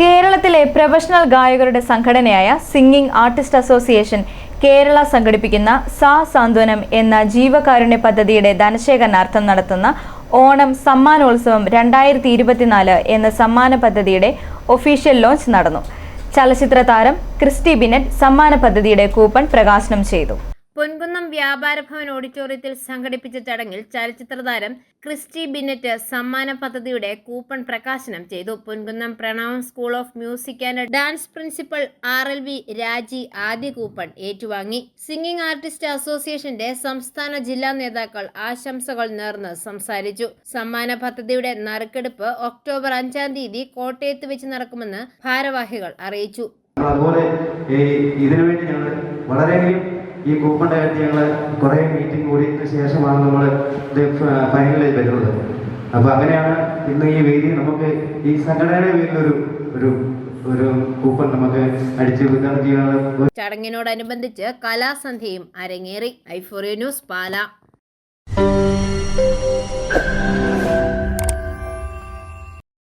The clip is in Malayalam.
കേരളത്തിലെ പ്രൊഫഷണൽ ഗായകരുടെ സംഘടനയായ സിംഗിംഗ് ആർട്ടിസ്റ്റ് അസോസിയേഷൻ കേരള സംഘടിപ്പിക്കുന്ന സാ സാന്ത്വനം എന്ന ജീവകാരുണ്യ പദ്ധതിയുടെ ധനശേഖരണാർത്ഥം നടത്തുന്ന ഓണം സമ്മാനോത്സവം രണ്ടായിരത്തി ഇരുപത്തിനാല് എന്ന സമ്മാന പദ്ധതിയുടെ ഒഫീഷ്യൽ ലോഞ്ച് നടന്നു. ചലച്ചിത്ര താരം ക്രിസ്റ്റി ബിനറ്റ് സമ്മാന പദ്ധതിയുടെ കൂപ്പൺ പ്രകാശനം ചെയ്തു. പൊൻകുന്നം വ്യാപാരഭവൻ ഓഡിറ്റോറിയത്തിൽ സംഘടിപ്പിച്ച ചടങ്ങിൽ ചലച്ചിത്ര താരം ക്രിസ്റ്റി ബിന്നറ്റ് സമ്മാന പദ്ധതിയുടെ കൂപ്പൺ പ്രകാശനം ചെയ്തു. Ponkunnam Pranavam school of music and dance principal R L V Raji ആദ്യ കൂപ്പൺ ഏറ്റുവാങ്ങി. സിംഗിംഗ് ആർട്ടിസ്റ്റ് അസോസിയേഷന്റെ സംസ്ഥാന ജില്ലാ നേതാക്കൾ ആശംസകൾ നേർന്ന് സംസാരിച്ചു. സമ്മാന പദ്ധതിയുടെ നറുക്കെടുപ്പ് ഒക്ടോബർ അഞ്ചാം തീയതി കോട്ടയത്ത് വെച്ച് നടക്കുമെന്ന് ഭാരവാഹികൾ അറിയിച്ചു. അതുപോലെ ഈ ഇതിനു വേണ്ടി ഞങ്ങൾ വളരെയധികം ഈ കൂപ്പൺ കാര്യത്തിൽ ഞങ്ങൾ കുറേ മീറ്റിംഗ് കൂടിയതിന് ശേഷമാണ് നമ്മൾ ഇത് ഫൈനലിൽ വരുന്നത്. അപ്പോൾ അങ്ങനെയാണ് ഇന്ന് ഈ വേദി നമുക്ക് ഈ സംഘടനയുടെ പേരിലൊരു ഒരു ഒരു കൂപ്പൺ നമുക്ക് അടിച്ച് വിതരണം ചെയ്യാനുള്ള ചടങ്ങിനോടനുബന്ധിച്ച് കലാസന്ധ്യയും അരങ്ങേറി. ഐഫോറിയ ന്യൂസ് പാല.